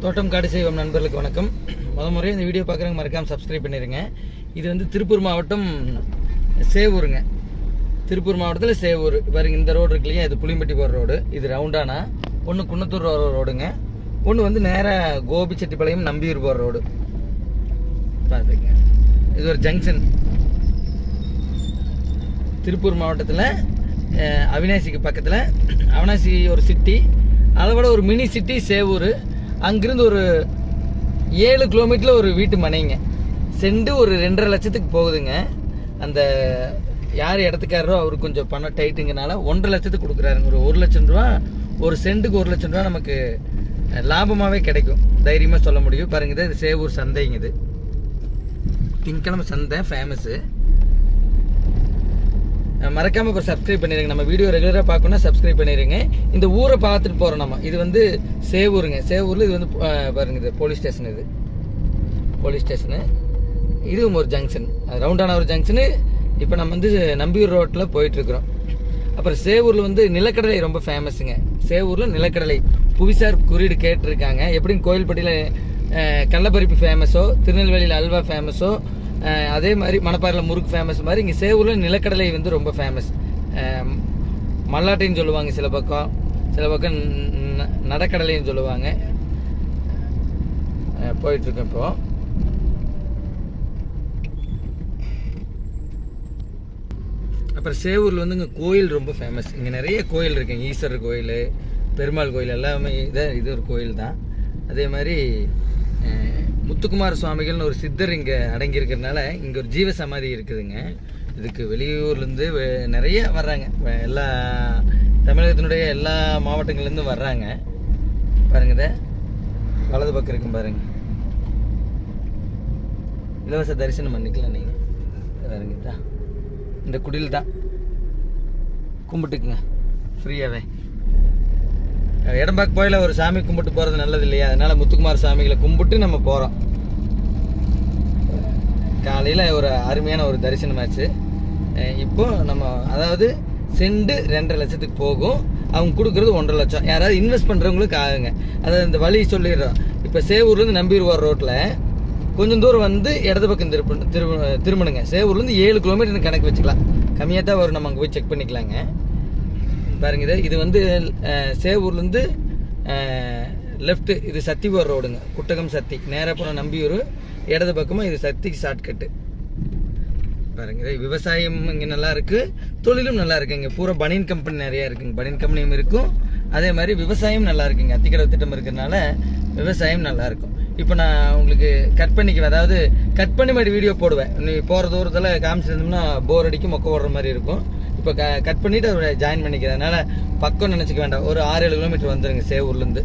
தோட்டம் காடு செய்வோம் நண்பர்களுக்கு வணக்கம். முத முறையாக இந்த வீடியோ பார்க்குறவங்க மறக்காமல் சப்ஸ்கிரைப் பண்ணிடுங்க இது வந்து திருப்பூர் மாவட்டம் சேவூருங்க. திருப்பூர் மாவட்டத்தில் சேவூர். பாருங்க இந்த ரோடு இருக்கு இல்லையா? இது புளிம்பட்டி போகிற ரோடு. இது ரவுண்டானா. ஒன்று குன்னத்தூர் போகிற ரோடுங்க. ஒன்று வந்து நேராக கோபிச்செட்டிப்பாளையம் நம்பியூர் போகிற ரோடு. பார்த்துங்க இது ஒரு ஜங்ஷன் திருப்பூர் மாவட்டத்தில் அவினாசிக்கு பக்கத்தில். அவினாசி ஒரு சிட்டி அதை விட ஒரு மினி சிட்டி சேவூர். அங்கிருந்து ஒரு ஏழு கிலோமீட்டரில் ஒரு வீட்டு மனைங்க. செண்டு ஒரு ரெண்டரை லட்சத்துக்கு போகுதுங்க. அந்த யார் இடத்துக்காரரோ அவருக்கு கொஞ்சம் பணம் டைட்டுங்கனால ஒன்றரை லட்சத்துக்கு கொடுக்குறாருங்க. ஒரு ஒரு லட்சம் ரூபா ஒரு சென்டுக்கு ஒரு லட்சம் ரூபா நமக்கு லாபமாகவே கிடைக்கும். தைரியமாக சொல்ல முடியும். பாருங்க இது சேவூர் சந்தைங்க இது. திங்கக்கிழமை சந்தை ஃபேமஸு மறக்காம இப்போ சப்ஸ்கிரைப் பண்ணிடுங்க நம்ம வீடியோ ரெகுலராக பார்க்கணும்னா சப்ஸ்கிரைப் பண்ணிடுங்க இந்த ஊரை பார்த்துட்டு போகிறோம் நம்ம. இது வந்து சேவூருங்க. சேவூரில் இது வந்து பாருங்க இது போலீஸ் ஸ்டேஷன் இது. போலீஸ் ஸ்டேஷனு இதுவும் ஒரு ஜங்ஷன் ரவுண்டான ஒரு ஜங்ஷனு இப்போ நம்ம வந்து நம்பியூர் ரோட்டில் போயிட்டுருக்குறோம். அப்புறம் சேவூரில் வந்து நிலக்கடலை ரொம்ப ஃபேமஸுங்க சேவூரில் நிலக்கடலை. புவிசார் குறியீடு கேட்டிருக்காங்க. எப்படியும் கோயில்பட்டியில் கள்ளப்பருப்பு ஃபேமஸோ திருநெல்வேலியில் அல்வா ஃபேமஸோ அதே மாதிரி மணப்பாறையில் முறுக்கு ஃபேமஸ் மாதிரி இங்கே சேவூரில் நிலக்கடலை வந்து ரொம்ப ஃபேமஸ் மல்லாட்டைன்னு சொல்லுவாங்க சில பக்கம். சில பக்கம் ந- நடக்கடலைன்னு சொல்லுவாங்க. போயிட்டுருக்கேன் போயிட்டுருக்கோம் இப்போ. அப்புறம் சேவூரில் வந்து இங்கே கோயில் ரொம்ப ஃபேமஸ் இங்கே நிறைய கோயில் இருக்குங்க ஈஸ்வரர் கோயில் பெருமாள் கோயில் எல்லாமே இதை இது ஒரு கோயில் தான் அதே மாதிரி முத்துக்குமார சுவாமிகள்னு ஒரு சித்தர் இங்கே அடங்கியிருக்கிறதுனால இங்கே ஒரு ஜீவ சமாதி இருக்குதுங்க. இதுக்கு வெளியூர்லேருந்து நிறைய வர்றாங்க. வ- எல்லா தமிழகத்தினுடைய எல்லா மாவட்டங்கள்லேருந்து வர்றாங்க. பாருங்க இதை. வலது பக்கம் இருக்கும் பாருங்க. இலவச தரிசனம் பண்ணிக்கலாம் நீங்கள் பாருங்க இந்த குடில் தான் கும்பிட்டுக்குங்க ஃப்ரீயாகவே இடம்பாக்கு கோயிலில் ஒரு சாமி கும்பிட்டு போகிறது நல்லது இல்லையா அதனால முத்துக்குமார் சாமிகளை கும்பிட்டு நம்ம போகிறோம் காலையில் ஒரு அருமையான ஒரு தரிசனமாச்சு. இப்போ நம்ம அதாவது செண்டு ரெண்டரை லட்சத்துக்கு போகும். அவங்க கொடுக்குறது ஒன்றரை லட்சம். யாராவது இன்வெஸ்ட் பண்ணுறவங்களுக்கு ஆகுங்க. அதாவது இந்த வழி சொல்லிடுறோம். இப்போ சேவூர்லேருந்து நம்பிடுவார் ரோட்டில் கொஞ்சம் தூரம் வந்து இடது பக்கம் திருப்ப திரு திரும்பணுங்க. சேவூர்லேருந்து ஏழு கிலோமீட்டர் கணக்கு வச்சுக்கலாம். கம்மியாக தான் வரும். நம்ம அங்கே போய் செக் பண்ணிக்கலாங்க. பாருங்க இது இது வந்து சேவூர்லேருந்து லெஃப்ட்டு இது சத்திபுரம் ரோடுங்க. குட்டகம் சத்தி. நேராக போன நம்பியூர் இடது பக்கமாக இது சத்திக்கு ஷார்ட்கட்டு பாருங்க விவசாயம் இங்கே நல்லா இருக்குது தொழிலும் நல்லா இருக்குங்க பூரா பனியன் கம்பெனி நிறையா இருக்குங்க. பனியன் கம்பெனியும் இருக்கும். அதே மாதிரி விவசாயம் நல்லா இருக்குங்க. அத்திக்கடவு திட்டம் இருக்கிறதுனால விவசாயம் நல்லா இருக்கும். இப்போ நான் உங்களுக்கு கட் பண்ணிக்குவேன். அதாவது கட் பண்ணி மாதிரி வீடியோ போடுவேன். நீ போகிற தூரத்தில் காமிச்சிருந்தோம்னா போர் அடிக்கும் மொக்க ஓடுற மாதிரி இருக்கும். இப்போ க கட் பண்ணிவிட்டு அதோட ஜாயின் பண்ணிக்கிறேன். அதனால் பக்கம் நினச்சிக்க வேண்டாம். ஒரு ஆறு ஏழு கிலோமீட்டர் வந்துடுங்க சேவூர்லேருந்து.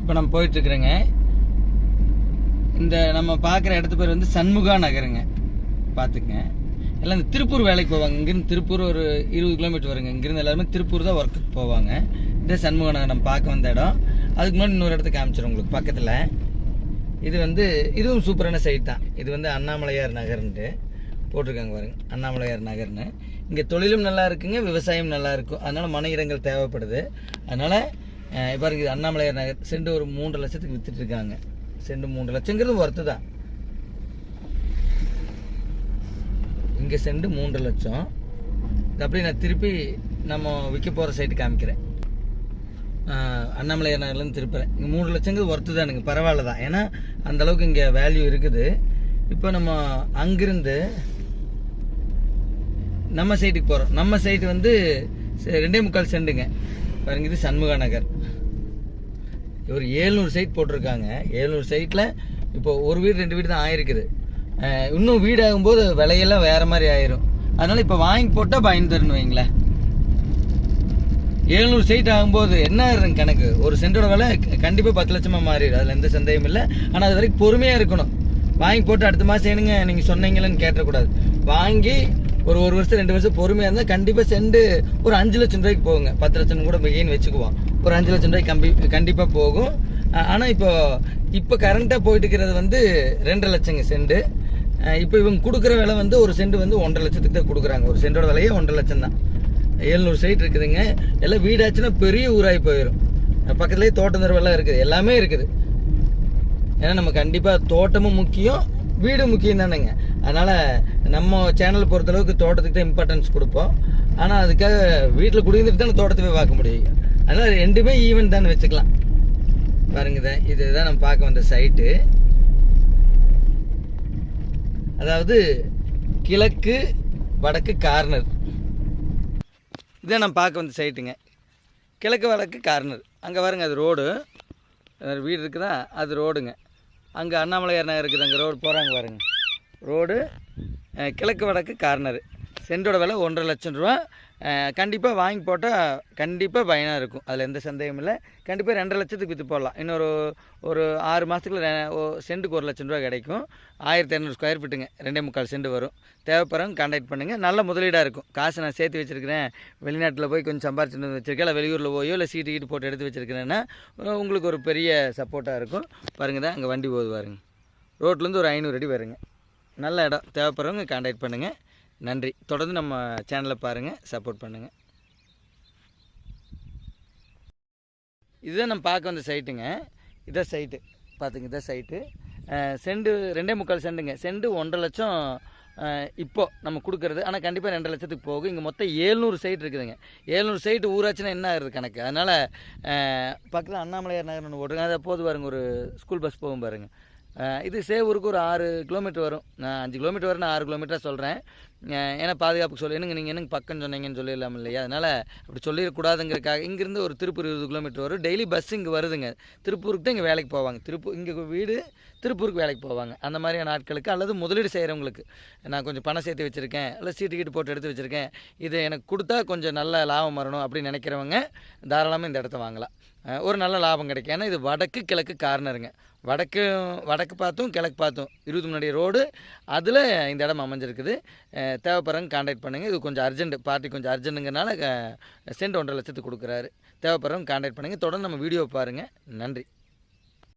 இப்போ நம்ம போயிட்டுருக்குறேங்க. இந்த நம்ம பார்க்குற இடத்து பேர் வந்து சண்முகா நகருங்க. பார்த்துக்குங்க. எல்லாம் இந்த திருப்பூர் வேலைக்கு போவாங்க. இங்கேருந்து திருப்பூர் ஒரு இருபது கிலோமீட்டர் வருங்க. இங்கிருந்து எல்லாருமே திருப்பூர் தான் ஒர்க்குக்கு போவாங்க. இதே சண்முகா நகர் நம்ம பார்க்க வந்த இடம். அதுக்கு முன்னாடி இன்னொரு இடத்துக்கு காமிச்சிடும் உங்களுக்கு பக்கத்தில். இது வந்து இதுவும் சூப்பரான சைட் தான். இது வந்து அண்ணாமலையார் நகர்ன்ட்டு. போட்டிருக்காங்க பாருங்க. அண்ணாமலையார் நகர்னு. இங்கே தொழிலும் நல்லா இருக்குங்க விவசாயம் நல்லா இருக்கும். அதனால மன இடங்கள் தேவைப்படுது. அதனால பாருங்க இது அண்ணாமலையார் நகர். செண்டு ஒரு மூன்று லட்சத்துக்கு வித்துட்டு இருக்காங்க. செண்டு மூன்று லட்சங்கிறது ஒர்த்து தான். இங்கே செண்டு மூன்று லட்சம். அப்படி அப்படியே நான் திருப்பி நம்ம விற்க போகிற சைட்டு காமிக்கிறேன். அண்ணாமலையார் நகர்லேருந்து திருப்புறேன். இங்கே மூணு லட்சங்கிறது ஒர்த்து தானுங்க. பரவாயில்ல தான். ஏன்னா அந்தளவுக்கு இங்கே வேல்யூ இருக்குது. இப்போ நம்ம அங்கிருந்து நம்ம சைட்டுக்கு போகிறோம் நம்ம சைட்டு வந்து ரெண்டே முக்கால் செண்டுங்க பாருங்க இது சண்முகா நகர். ஒரு ஏழ்நூறு சைட் போட்டிருக்காங்க. ஏழ்நூறு சைட்டில் இப்போ ஒரு வீடு ரெண்டு வீடு தான் ஆயிருக்குது. இன்னும் வீடு ஆகும்போது விலையெல்லாம் வேறு மாதிரி ஆயிரும். அதனால் இப்போ வாங்கி போட்டால் பயன் தரணும் வைங்களேன். ஏழ்நூறு சைட் ஆகும்போது என்ன ஆயிருங்க கணக்கு? ஒரு சென்டோட விலை கண்டிப்பாக பத்து லட்சமாக மாறிடும். அதில் எந்த சந்தேகமும் இல்லை. ஆனால் அது வரைக்கும் பொறுமையாக இருக்கணும். வாங்கி போட்டு அடுத்த மாதம் ஏனுங்க நீங்கள் சொன்னீங்களேன்னு கேட்டக்கூடாது. வாங்கி ஒரு ஒரு வருஷம் ரெண்டு வருஷம் பொறுமையாக இருந்தால் கண்டிப்பாக செண்டு ஒரு அஞ்சு லட்சம் ரூபாய்க்கு போகுங்க. பத்து லட்சம் கூட மிகைன்னு வச்சுக்குவோம். ஒரு அஞ்சு லட்சம் ரூபாய்க்கு கம்பி கண்டிப்பாக போகும். ஆனால் இப்போ இப்போ கரண்ட்டாக போயிட்டு இருக்கிறது வந்து ரெண்டரை லட்சங்க செண்டு. இப்போ இவங்க கொடுக்குற விலை வந்து ஒரு செண்டு வந்து ஒன்றரை லட்சத்துக்கு தான் கொடுக்குறாங்க. ஒரு செண்டோட விலையே ஒன்றரை லட்சம் தான். எழுநூறு சைட் இருக்குதுங்க. எல்லாம் வீடாச்சுன்னா பெரிய ஊராகி போயிடும் பக்கத்துலேயே தோட்டம் தருவெல்லாம் இருக்குது. எல்லாமே இருக்குது. ஏன்னா நம்ம கண்டிப்பாக தோட்டமும் முக்கியம் வீடு முக்கியம் தானேங்க. அதனால் நம்ம சேனல் பொறுத்தளவுக்கு தோட்டத்துக்கு தான் இம்பார்ட்டன்ஸ் கொடுப்போம். ஆனால் அதுக்காக வீட்டில் குடியிருந்துட்டு தான் தோட்டத்தை போய் பார்க்க முடியும். அதனால் ரெண்டுமே ஈவெண்ட் தான் வச்சுக்கலாம். பாருங்க தான் இதுதான் நம்ம பார்க்க வந்த சைட்டு அதாவது கிழக்கு வடக்கு கார்னர் இதான் நம்ம பார்க்க வந்த சைட்டுங்க கிழக்கு வடக்கு கார்னர் அங்கே பாருங்க அது ரோடு வீடு இருக்குதா? அது ரோடுங்க அங்கே அண்ணாமலையார் நகர் இருக்குது அங்கே ரோடு போகிறாங்க பாருங்க. ரோடு கிழக்கு வடக்கு கார்னர் சென்டோட விலை ஒன்றரை லட்சம் ரூபா. கண்டிப்பாக வாங்கி போட்டால் கண்டிப்பாக பயனாக இருக்கும். அதில் எந்த சந்தேகமும் இல்லை. கண்டிப்பாக ரெண்டரை லட்சத்துக்கு விற்று போடலாம். இன்னொரு ஒரு ஆறு மாதத்துக்குள்ள சென்ட்டுக்கு ஒரு லட்சம் ரூபா கிடைக்கும். ஆயிரத்தி இரநூறு ஸ்கொயர் ஃபீட்டுங்க ரெண்டே முக்கால் சென்ட் வரும். தேவைப்படுறவங்க கான்டாக்ட் பண்ணுங்கள் நல்ல முதலீடாக இருக்கும். காசு நான் சேர்த்து வச்சுருக்கிறேன். வெளிநாட்டில் போய் கொஞ்சம் சம்பாரிச்சுட்டு வந்து இல்லை வெளியூரில் போயோ இல்லை சீட்டு கீட்டு போட்டு எடுத்து வச்சுருக்கிறேன்னா உங்களுக்கு ஒரு பெரிய சப்போர்ட்டாக இருக்கும். பாருங்க தான் அங்கே வண்டி போகுது பாருங்க ரோட்லேருந்து ஒரு ஐநூறு அடி வருங்க. நல்ல இடம். தேவைப்படுறவங்க கான்டாக்ட் பண்ணுங்கள் நன்றி. தொடர்ந்து நம்ம சேனலை பாருங்கள் சப்போர்ட் பண்ணுங்கள் இதுதான் நம்ம பார்க்க வந்த சைட்டுங்க இதான் சைட்டு பார்த்துங்க இதான் சைட்டு செண்டு ரெண்டே முக்கால் செண்டுங்க செண்டு ஒன்றரை லட்சம் இப்போது இப்போ நம்ம கொடுக்குறது. ஆனால் கண்டிப்பாக ரெண்டு லட்சத்துக்கு போகும். இங்கே மொத்தம் ஏழ்நூறு சைட் இருக்குதுங்க. ஏழ்நூறு சைட்டு ஊராச்சுன்னா என்ன ஆகுது கணக்கு? அதனால் பக்கத்தில் அண்ணாமலையார் நகர் ஒன்று போட்டுருங்க அது போது பாருங்க ஒரு ஸ்கூல் பஸ் போகும் பாருங்கள் இது சேவூருக்கு ஒரு ஆறு கிலோமீட்டர் வரும். நான் அஞ்சு கிலோமீட்டர் வரும் நான் ஆறு கிலோமீட்டராக சொல்கிறேன் ஏன்னா பாதுகாப்புக்கு சொல்லி என்னங்க நீங்கள் என்னங்க பக்கம் சொன்னீங்கன்னு சொல்லிடலாம் இல்லையா? அதனால் அப்படி சொல்லிடக்கூடாதுங்கிறக்காக இங்கேருந்து ஒரு திருப்பூர் இருபது கிலோமீட்டர் வரும். டெய்லி பஸ் இங்கே வருதுங்க. திருப்பூருக்கு தான் இங்கே வேலைக்கு போவாங்க. திருப்பூர் இங்கே வீடு திருப்பூருக்கு வேலைக்கு போவாங்க. அந்த மாதிரியான ஆட்களுக்கு அல்லது முதலீடு செய்கிறவங்களுக்கு நான் கொஞ்சம் பணம் சேர்த்து வச்சுருக்கேன். இல்லை சீட்டு கீட்டு போட்டு எடுத்து வச்சுருக்கேன். இது எனக்கு கொடுத்தா கொஞ்சம் நல்ல லாபம் வரணும் அப்படின்னு நினைக்கிறவங்க தாராளமாக இந்த இடத்த வாங்கலாம். ஒரு நல்ல லாபம் கிடைக்கும். ஏன்னா இது வடக்கு கிழக்கு கார்னருங்க. வடக்கு வடக்கு பார்த்தும் கிழக்கு பார்த்தும் இருபது முன்னாடி ரோடு. அதில் இந்த இடம் அமைஞ்சிருக்குது. தேவைப்படுறவங்க காண்டாக்ட் பண்ணுங்கள் இது கொஞ்சம் அர்ஜென்ட் பார்ட்டி கொஞ்சம் அர்ஜென்ட்டுங்கிறனால சென்ட் ஒன்றரை லட்சத்துக்கு கொடுக்குறாரு. தேவைப்படுறவங்க காண்டாக்ட் பண்ணுங்கள் தொடர்ந்து நம்ம வீடியோ பாருங்கள் நன்றி.